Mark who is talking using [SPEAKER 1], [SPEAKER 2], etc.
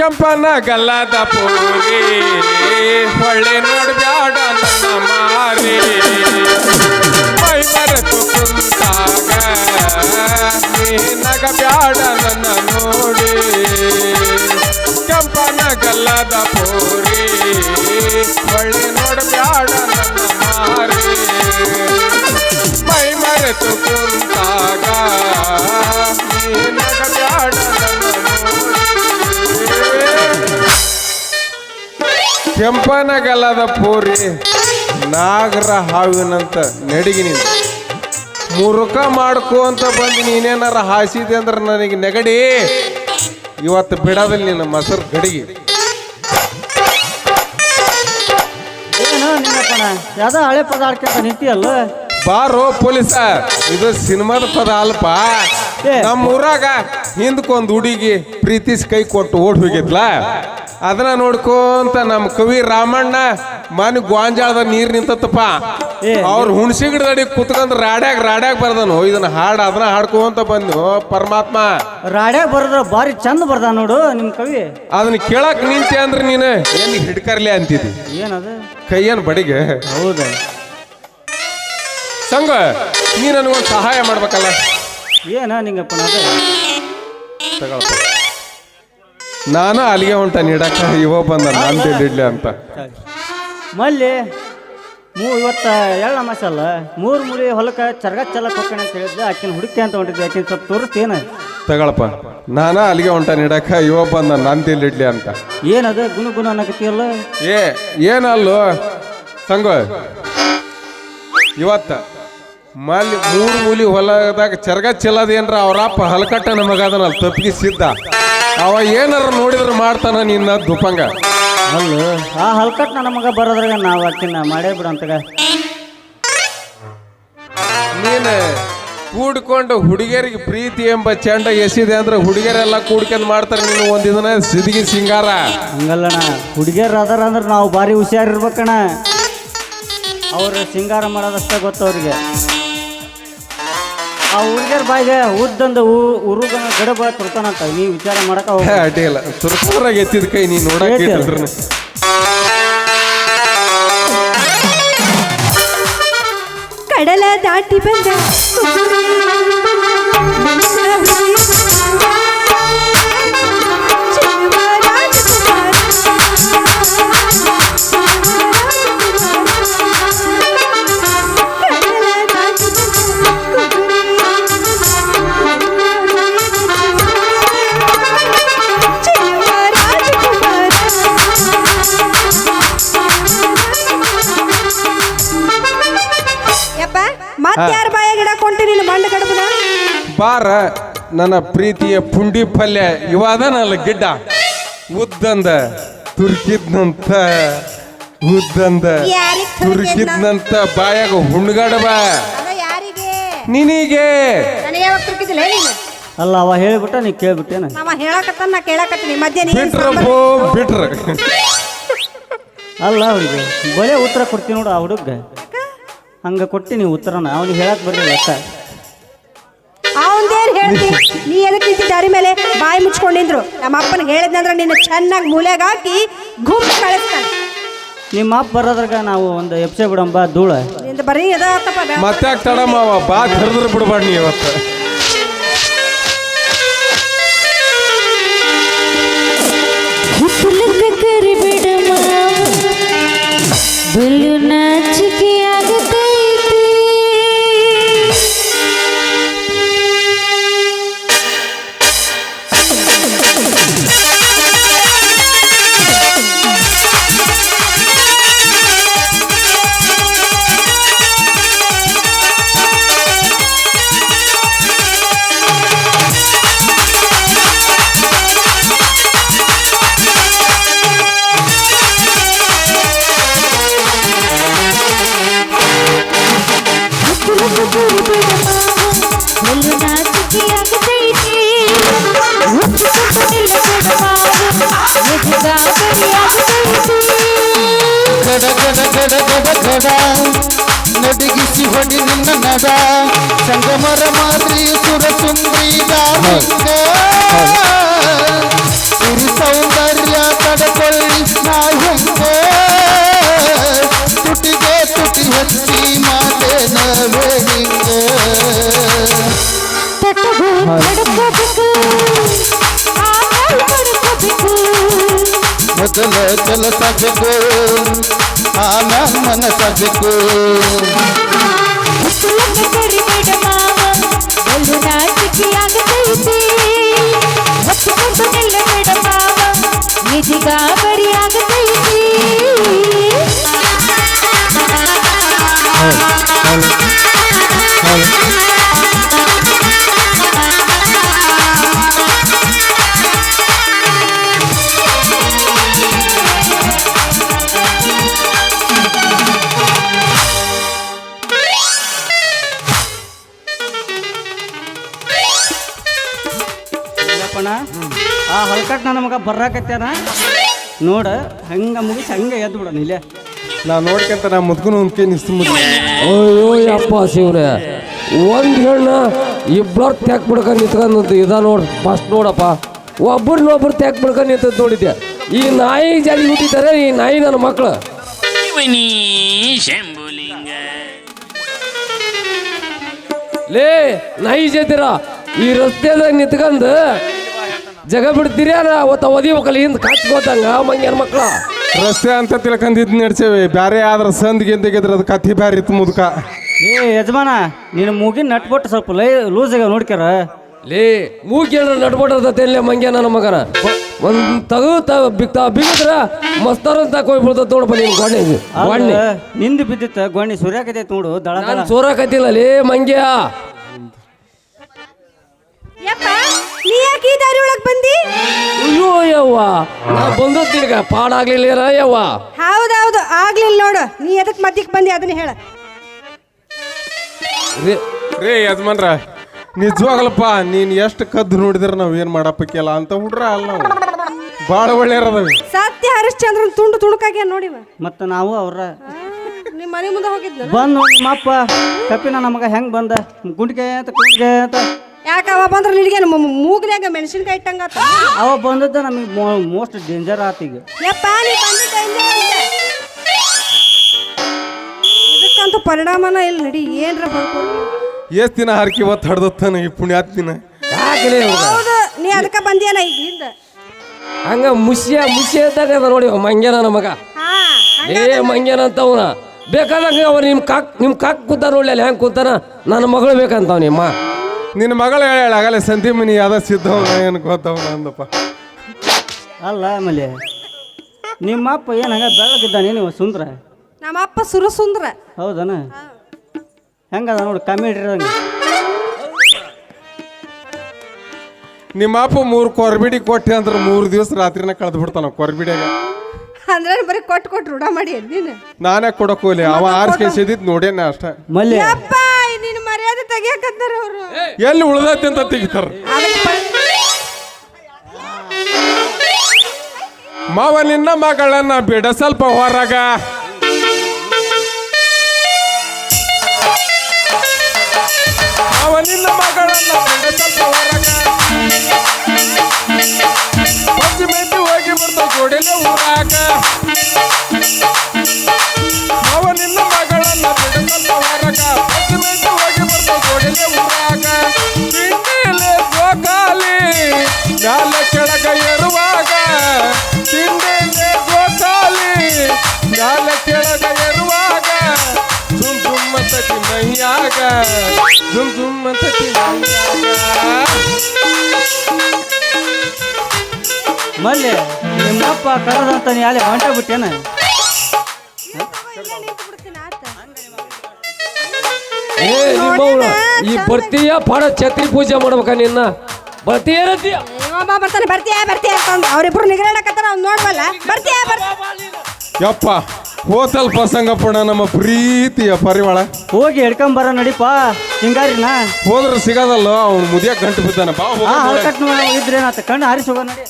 [SPEAKER 1] ಕೆಂಪನ ಗಲ್ಲದ ಪೂರಿ. ಹೊಳ್ಳೆ ನೋಡ್ಬ್ಯಾಡ ನನ್ನ ಮಾರಿ. ಮೈಮರ ಮರೆತು ಕುಂತಾಗ ನಗ ಬ್ಯಾಡ ನನ್ನ ನೋಡಿ. ಕೆಂಪನ ಗಲ್ಲದ ಪೂರಿ. ಹೊಳ್ಳೆ ನೋಡ್ಬ್ಯಾಡ ನನ್ನ ಮಾರಿ. ಮೈಮರ ಮರೆತು ಕುಂತಾಗ ಕೆಂಪನಗಲ್ಲದ ಪೂರಿ ನಾಗರ ಹಾವಿನಂತ ನಡಿಗಿನಿಂದ ಮುರುಕ ಮಾಡ್ಕೋ ಅಂತ ಬಂದು ನೀನೇನಾರ ಹಾಸಿದೆ ಅಂದ್ರೆ ನನಗೆ ನೆಗಡಿ. ಇವತ್ತು ಬಿಡೋದಿಲ್ಲ ನಿನ್ನ ಮೊಸರು ಗಡಿಗೆ.
[SPEAKER 2] ಯಾವ್ದೋ ಹಳೆ ಪದಾರ್ಥ ನಿಂತಿಯಲ್ಲ?
[SPEAKER 1] ಬಾರೋ ಪೊಲೀಸ ಇದು ಸಿನಿಮಾದ ಪದ ಅಲ್ಪ. ನಮ್ಮ ಊರಾಗ ಹಿಂದಕ್ಕೊಂದು ಹುಡುಗಿ ಪ್ರೀತಿಸಿ ಕೈ ಕೊಟ್ಟು ಓಡ್ ಹೋಗಿದ್ಲ. ಅದನ್ನ ನೋಡ್ಕೊಂತ ನಮ್ಮ ಕವಿ ರಾಮಣ್ಣ ಮನೆ ಗೋಂಜಾಳದ ನೀರ್ ನಿಂತತ್ತಪ್ಪ. ಅವ್ರು ಹುಣಸಿ ಗಿಡದಡಿ ಕುತ್ಕೊಂಡ್ ರಾಡ್ಯಾಗ ರಾಡ್ಯಾಗ ಬರ್ದನು. ಇದನ್ನ ಹಾಡು ಅದನ್ನ ಹಾಡ್ಕೊಂತ ಬಂದು ಪರಮಾತ್ಮ.
[SPEAKER 2] ರಾಡ್ಯಾಗ ಬರೆದ್ರ ಬಾರಿ ಚಂದ ಬರ್ದ ನೋಡು ನಿಮ್ ಕವಿ.
[SPEAKER 1] ಅದನ್ನ ಕೇಳಕ್ ನಿಂತೆ ಅಂದ್ರೆ ನೀನು. ಎಲ್ಲಿ ಹಿಡ್ಕರ್ಲಿ ಅಂತಿದ್ದಿ
[SPEAKER 2] ಏನದು?
[SPEAKER 1] ಕೈಯನ್ ಬಡಿಗೆ.
[SPEAKER 2] ಹೌದ.
[SPEAKER 1] ಸಂಗ ನೀ ನನಗೊಂದು ಸಹಾಯ ಮಾಡ್ಬೇಕಲ್ಲ.
[SPEAKER 2] ಏನ ನಿಂಗಪ್ಪ
[SPEAKER 1] ತಗೊಳಪ್ಪ ನಾನು ಅಲ್ಲಿಗೆ ಹೊಂಟ ನೀಡಕ್ಕ ಇವ ಬಂದ ನಾನು ಇಡ್ಲಿ ಅಂತ.
[SPEAKER 2] ಮಲ್ಲಿ ಮೂ ಇವತ್ತು ಎಳ್ಳ ಮಸಾಲ ಮೂರು ಮುರಿ ಹೊಲಕ್ಕೆ ಚರ್ಗ ಚಲಕ್ ಹೋಗ್ತಾನೆ ಅಂತ ಹೇಳಿದ್ದೆ ಆಕಿನ ಹುಡುಕಿ ಅಂತ ಹೊಂಟಿದ್ದೆ ಆಕಿನ ಸ್ವಲ್ಪ ತೋರಿಸ್ತೇನ
[SPEAKER 1] ತಗೊಳಪ್ಪ. ನಾನ ಅಲ್ಲಿಗೆ ಹೊಂಟ ನೀಡಕ್ಕ ಇವ ಬಂದ ನಾನು ಇಡ್ಲಿ ಅಂತ.
[SPEAKER 2] ಏನದು ಗುಣ ಗುಣ ಅನ್ನಕತ್ತಿಯಲ್ಲ?
[SPEAKER 1] ಏ ಏನಲ್ಲೋ? ಸಂಗೋ ಇವತ್ತ ಮಲ್ಲಿ ಮೂರು ಮೂಲಿ ಹೊಲದಾಗ ಚರಗ ಚೆಲ್ಲದೇನ್ರ ಅವರಪ್ಪ ಹಲಕಟ್ಟ ನಮಗೆ ಅದನ್ನ ತಪ್ಪಿಗೆ ಸಿದ್ಧ. ಅವ ಏನಾರ ನೋಡಿದ್ರೆ ಮಾಡ್ತಾನ ನಿನ್ನ ದುಪಂಗ
[SPEAKER 2] ಅಲ್ಲ ಆ ಹಲ್ಕಟ್ ನನ್ನ ಮಗ ಬರೋದ್ರಾಗ ನಾವು ಆಕಿನ ಮಾಡೇ ಬಿಡು ಅಂತಗ.
[SPEAKER 1] ನೀನು ಕೂಡ್ಕೊಂಡು ಹುಡುಗಿಯರಿಗೆ ಪ್ರೀತಿ ಎಂಬ ಚಂಡ ಎಸಿದೆ ಅಂದ್ರೆ ಹುಡುಗಿಯರೆಲ್ಲ ಕೂಡ್ಕೊಂಡು ಮಾಡ್ತಾರೆ ನೀನು ಒಂದಿನ ಸಿದಿಗಿ ಸಿಂಗಾರ.
[SPEAKER 2] ಹಂಗಲ್ಲಣ ಹುಡುಗಿಯರ್ ಅದಾರ ಅಂದ್ರೆ ನಾವು ಭಾರಿ ಹುಷಾರಿರ್ಬೇಕಣ್ಣ. ಅವ್ರ ಸಿಂಗಾರ ಮಾಡೋದಷ್ಟೇ ಗೊತ್ತು ಅವ್ರಿಗೆ. ಆ ಹುಡುಗರ ಬಾಯಿಗೆ ಉದ್ದಂದ ಉರುಗನ ಗಡಬ ತುರ್ತಾನಂತ ನೀ ವಿಚಾರ ಮಾಡಕ ಹೋಗ
[SPEAKER 1] ಇಲ್ಲ. ಸುರ್ಸುರಾಗ ಎತ್ತಿದ ಕೈ ನೀ ನೋಡಕ್ಕೆ? ಇಟ್ಟಿದ್ರು
[SPEAKER 3] ಕಡಲ ದಾಟಿ ಬಂದ. ಮತ್ತಾರ ಬಾಯಾಗ ಇಡಕೊಂಟಿ ನೀನು ಮಂಡ ಗಡಬನ
[SPEAKER 1] ಬಾರ ನನ್ನ ಪ್ರೀತಿಯ ಪುಂಡಿ ಪಲ್ಯ ಇವಾದನಲ್ಲ ಗಿಡ್ಡ. ಉದ್ದಂದ ತುರ್ಕಿದ್ನಂತ ಉದ್ದಂದ
[SPEAKER 3] ಯಾರಿಗ್?
[SPEAKER 1] ತುರ್ಕಿದ್ನಂತ ಬಾಯಾಗ ಹುಣ್ಗಡಬ
[SPEAKER 3] ಅದ ಯಾರಿಗೆ?
[SPEAKER 1] ನಿನಗೆ.
[SPEAKER 3] ನನಗೆ ಯಾವಾಗ ತುರ್ಕಿದಿಲ್ಲ ನೀನು.
[SPEAKER 2] ಅಲ್ಲ ಅವ ಹೇಳ್ಬಿಟ್ಟ ನೀ ಕೇಳ್ಬಿಟ್ಟೇನ?
[SPEAKER 3] ನಮ್ಮ ಹೇಳಕತ್ತ ನಾ ಕೇಳಕತ್ತೀನಿ. ಮಧ್ಯ ನೀ
[SPEAKER 1] ಬಿಟ್ರ ಬೋ ಬಿಟ್ರ.
[SPEAKER 2] ಅಲ್ಲ ಅವ್ರಿಗೆ ಬರೇ ಉತ್ತರ ಕೊಡ್ತೀನಿ ನೋಡು ಆ ಹುಡುಗ. ಹಂಗ ಕೊಟ್ಟಿನಿ ಉತ್ತರನ ಅವ್ನಿಗೆ ಹೇಳಕ್ ಬರ್ಲಿಲ್ಲ ಅಷ್ಟ.
[SPEAKER 3] ಅವಂದೇನ್ ಹೇಳ್ತಿ? ನೀ ಎದಕ್ ನಿಂತಿ ದಾರಿ ಮೇಲೆ? ಬಾಯಿ ಮುಚ್ಕೊಂಡಿದ್ರು ನಮ್ಮ ಅಪ್ಪನಿಗೆ ಹೇಳಿದ್ನಂದ್ರ ನಿನ್ನ ಚೆನ್ನಾಗಿ ಮೂಲೆಗೆ ಹಾಕಿ ಗುಂಪು ಕಳಿಸ್ತಾನೆ.
[SPEAKER 2] ನಿಮ್ಮ ಅಪ್ಪ ಬರೋದ್ರಾಗ ನಾವು ಒಂದು ಎಪ್ಸೆ ಬಿಡಂಬ ಧೂಳ.
[SPEAKER 3] ನಿಂದ ಬರೀ ಎದ ಆತಪ್ಪ ಬ್ಯಾ-
[SPEAKER 1] ಮತ್ತೆ ತಡ ಮಾವ ಬಾ ಕರೆದ್ರೆ ಬಿಡಬಾರ್ದು ನೀ ಇವತ್ತು.
[SPEAKER 4] ನಟಿಗಿಸಿ ಹೊಡಿ ನಿನ್ನ ನಡ ಸಂಗಮರ ಮಾದರಿ ಮೊದಲ
[SPEAKER 5] ಚಲ ಸಜಗೋ ಆನ ಮನ
[SPEAKER 2] ಸಜಗೋ ನಿಜಿಗಾ ಹೊಲ್ಕಟ್ ನನ್ನ ಮಗ ಬರ್ರಾಕತ್ಯಾನ ನೋಡ ಹಂಗ ಮುಗಿಸಿ ಹಂಗ ಎದ್ದು ಬಿಡ ಇಲ್ಲೇ.
[SPEAKER 1] ನಾ ನೋಡ್ಕೊಂತ ನಾ ಮುದ್ಕನು ಉಂಕೆ ನಿಸ್ತು
[SPEAKER 6] ಅಯ್ಯೋ ಯಪ್ಪ ಶಿವ್ರೆ. ಒಂದ್ ಹೆಣ್ಣ ಇಬ್ಬರು ತ್ಯಾಕ್ ಬಿಡ್ಕ ನಿಂತ್ಕೊಂಡ್ ಇದ ನೋಡ್ ಫಸ್ಟ್ ನೋಡಪ್ಪ. ಒಬ್ಬರನ್ನ ಒಬ್ರು ತ್ಯಾಕ್ ಬಿಡ್ಕ ನಿಂತದ್ ನೋಡಿದ್ದೆ ಈ ನಾಯಿ ಜಾಲಿ ಹುಟ್ಟಿದ್ದಾರೆ ಈ ನಾಯಿ ನನ್ನ
[SPEAKER 7] ಶಂಭುಲಿಂಗ.
[SPEAKER 6] ಲೇ ನಾಯಿ ಜೈತಿರ ಈ ರಸ್ತೆದಾಗ ನಿಂತ್ಕೊಂಡು ಜಗ ಬಿಡ್ತೀರಿ ಅವತ್ತ ಒದಿಬೇಕಲ್ಲ ಹಿಂದ್ ಕಚ್ಕೋತಂಗ ಮಂಗ್ಯಾನ ಮಕ್ಳ.
[SPEAKER 1] ರಸ್ತೆ ಅಂತ ತಿಳ್ಕೊಂಡಿದ್ ನಡ್ಸೇವಿ ಬ್ಯಾರೆ ಆದ್ರ ಸಂದ್ ಗಿಂದ ಅದು ಕತ್ತಿ ಬ್ಯಾರೆ ಇತ್ತು ಮುದ್ಕ.
[SPEAKER 2] ಏ ಯಜಮಾನ ನೀನು ಮೂಗಿನ ನಟ್ಬಿಟ್ಟು ಸ್ವಲ್ಪ ಲೈ ಲೂಸ್ ಆಗ ನೋಡ್ಕ್ಯಾರ.
[SPEAKER 6] ಲೇ ಮೂಗೇಳ ಇಲ್ಲೇ ಮಂಗ್ಯ ನಮ್ಮ ಮಗನ? ಒಂದ್ ತಗು ತ ಬಿಕ್ತ ಬಿಗಿದ್ರ ಮಸ್ತಾರ ಅಂತ ಹೋಗ್ಬಿಡ್ತದ ನೋಡಪ್ಪ ನೀನ್ ಗೊಂಡೆ ಗೊಂಡೆ
[SPEAKER 2] ನಿಂದು ಬಿದ್ದಿತ್ತ ಗೋಣಿ ಸೂರ್ಯಕತೆ ನೋಡು ದಳ ದಳ.
[SPEAKER 6] ನಾನು ಸೋರಾಕತ್ತಿಲ್ಲ ಲೇ ಮಂಗ್ಯ.
[SPEAKER 3] ಯಪ್ಪ ನೀ ಯಾಕೆ ಈ ದಾರಿ ಒಳಗ್ ಬಂದಿ?
[SPEAKER 6] ಅಯ್ಯೋ ಯವ್ವ ನಾ ಬಂದತ್ತೀಗ ಪಾಡಾಗ್ಲಿಲ್ಲ ಯವ್ವ
[SPEAKER 3] ಹೌದೌದು ಆಗ್ಲಿಲ್ಲ ನೋಡು. ನೀ ಎದಕ್ ಮದ್ದಿಕ್ ಬಂದಿ ಅದನ್ನ ಹೇಳ.
[SPEAKER 6] ರೇ-
[SPEAKER 1] ರೇ ಯಜಮಾನ್ರ ನಿಜವಾಗಲಪ್ಪ ನೀನ್ ಎಷ್ಟು ಕದ್ದು ನೋಡಿದ್ರ ನಾವ್ ಏನ್ ಮಾಡಪ್ಪಕ್ಕಿಲ್ಲ ಅಂತ ಹುಡ್ರ ಅಲ್ಲ ನಾವು. ಭಾಳ ಒಳ್ಳೆಯರದವಿ
[SPEAKER 3] ಸತ್ಯ ಹರಿಶ್ಚಂದ್ರನ್ ತುಂಡು ತುಣುಕಾಗ್ಯ ನೋಡಿವ
[SPEAKER 2] ಮತ್ತು ನಾವು ಅವ್ರ
[SPEAKER 3] ನಿಮ್ಮ ಮನೆ ಮುಂದೆ ಹೋಗಿದ್ನ
[SPEAKER 2] ಬಂದ್ ನೋಡಿ ನಿಮ್ಮಪ್ಪ ಕಪ್ಪಿನ ನಮಗ ಹೆಂಗ್ ಬಂದ? ಗುಂಡಿಗೆ ಅಂತ ಗುಂಡಿಗೆ ಅಂತ.
[SPEAKER 3] ಯಾಕ ಬಂದ್ರೆ ಬಂದ್ರ ನಿನಗೆ ಮೂಗ್ನ್ಯಾಗ ಮೆಣಸಿನ್ಕಾಯಿ ಇಟ್ಟಂಗ
[SPEAKER 2] ಅವ ಬಂದದ್ದ ನಮಗೆ ಮೋಸ್ಟ್ ಡೇಂಜರ್ ಆತ ಈಗ.
[SPEAKER 3] ಯಪ್ಪ ನೀ ಬಂದಿದ್ದ ಹಿಂದೆ ಬಂದೆ. ಇದಕ್ಕಂತೂ ಪರಿಣಾಮನ ಇಲ್ಲ ನಡಿ ಏನ್ರ ಬರ್ಕೊಂಡು
[SPEAKER 1] ಎಷ್ಟ್ ದಿನ ಹರಕಿ ಒತ್ತು ಹಡ್ದತ್ತಾನ ಈ ಪುಣ್ಯಾತ್ದಿನ
[SPEAKER 6] ಯಾಕಲೇ ಇವ್ಗ?
[SPEAKER 3] ಹೌದು ನೀ ಅದಕ್ಕೆ ಬಂದಿಯನ ಈಗ ಹಿಂದ.
[SPEAKER 6] ಹಂಗ ಮುಸಿಯ ಮುಸಿಯ ಇದ್ದಾಗ ಅದ ನೋಡಿ ಮಂಗ್ಯ ನನ್ನ ಮಗ.
[SPEAKER 3] ಹಾ
[SPEAKER 6] ಏ ಮಂಗ್ಯನ ಅಂತವನ ಬೇಕಾದಂಗ ಅವ ನಿಮ್ ಕಾಕ್ ನಿಮ್ ಕಾಕ್ ಕೂತಾರ ನೋಡಿ ಅಲ್ಲಿ ಹೆಂಗ್ ಕೂತಾನ? ನನ್ನ ಮಗಳು ಬೇಕಂತವ ನಿಮ್ಮ
[SPEAKER 1] ನಿನ್ನ ಮಗಳು ಹೇಳ ಆಗಲೇ ಸಂತಿ ಮನಿ ಯಾವ್ದ ಸಿದ್ಧವನ ಏನು ಗೊತ್ತವನ ಅಂದಪ್ಪ.
[SPEAKER 2] ಅಲ್ಲ ಆಮೇಲೆ ನಿಮ್ಮಪ್ಪ ಏನು ಹಂಗ ಬೆಳಗಿದ್ದಾನೆ ನೀವು ಸುಂದ್ರ?
[SPEAKER 3] ನಮ್ಮ ಅಪ್ಪ ಸುರಸುಂದ್ರ.
[SPEAKER 2] ಹೌದನ? ಹೆಂಗದ ನೋಡಿ ಕಮ್ಮಿ ಇರೋಂಗೆ.
[SPEAKER 1] ನಿಮ್ಮ ಅಪ್ಪ ಮೂರು ಕೊರ್ಬಿಡಿ ಕೊಟ್ಟೆ ಅಂದ್ರೆ ಮೂರು ದಿವಸ ರಾತ್ರಿನ ಕಳೆದು ಬಿಡ್ತಾನ ಕೊರ್ಬಿಡಿಯಾಗ.
[SPEAKER 3] ಅಂದ್ರೆ ಬರೀ ಕೊಟ್ಟು ಕೊಟ್ಟು ರೂಢ ಮಾಡಿ ನೀನು
[SPEAKER 1] ನಾನೇ ಕೊಡಕ್ ಹೋಗ್ಲಿ ಅವ ಆರ್ಸ್ಕೆ ಸಿದ್ದಿದ್ ನೋಡೇನ ಅಷ್ಟೇ.
[SPEAKER 2] ಮಲ್ಲಿ
[SPEAKER 3] ಯಪ್ಪ! ನಿನ್ನ ಮರ್ಯಾದೆ ತೆಗಿಯಕತ್ತಾರ ಅವರು.
[SPEAKER 1] ಎಲ್ಲಿ ಉಳ್ದೈತಿ ಅಂತ ತೆಗಿತಾರ? ಮಾವ ನಿನ್ನ ಮಗಳನ್ನ ಬಿಡ ಸ್ವಲ್ಪ ಹೊರಗ. ಮಾವ ನಿನ್ನ ಮಗಳನ್ನ ಬಿಡ ಸ್ವಲ್ಪ ಹೊರಗ. ಪಂಚಮೆಂಟಿ ಹೋಗಿ ಬರ್ತಾವ ಜೋಡಿಲೆ ಊರಾಗ. ಮೈಯಾಗ ಜುಮ್ ಜುಮ್ ಅಂತ
[SPEAKER 2] ಮಲ್ಲೆ ನಿಮ್ಮಪ್ಪ ಕರೆದಂತ ನೀ ಅಲ್ಲಿ ಹೊಂಟ ಬಿಟ್ಟೇನ?
[SPEAKER 6] ಏ ನಿಮ್ಮವ್ನ ಈ ಬರ್ತೀಯ ಪಾಡ ಛತ್ರಿ ಪೂಜೆ ಮಾಡ್ಬೇಕ ನಿನ್ನ? ಬರ್ತೀಯ ಏನಂತೀಯ?
[SPEAKER 3] ಒಬ್ಬ ಬರ್ತಾನೆ ಬರ್ತೀಯ ಬರ್ತೀಯ ಅವ್ರಿಬ್ರು ನಿಗರಾಡಕತ್ತಾರ ಅವ್ನು ನೋಡ್ವಲ್ಲ. ಬರ್ತೀಯ ಬರ್ತೀಯ?
[SPEAKER 1] ಯಪ್ಪ. ಹೋತಲ್ ಪ್ರಸಂಗಪ್ಪಣ ನಮ್ಮ ಪ್ರೀತಿಯ ಪರಿವಾಳ
[SPEAKER 2] ಹೋಗಿ ಹಿಡ್ಕೊಂಬರ ನಡಿಪ ಹಿಂಗಾರಿನ
[SPEAKER 1] ಹೋದ್ರೆ ಸಿಗೋದಲ್ಲ ಅವ್ನು ಮುದಿಯಕ್ಕೆ ಗಂಟು ಬಿದ್ದಾನೆ. ಬಾ
[SPEAKER 2] ಆ
[SPEAKER 1] ಹೋಗೋಣ.
[SPEAKER 2] ಹಲ್ಕಟ್ ಇದ್ರೇನಾತ ಕಣ್ಣು ಹಾರಿಸಿ ಹೋಗ ನಡಿ.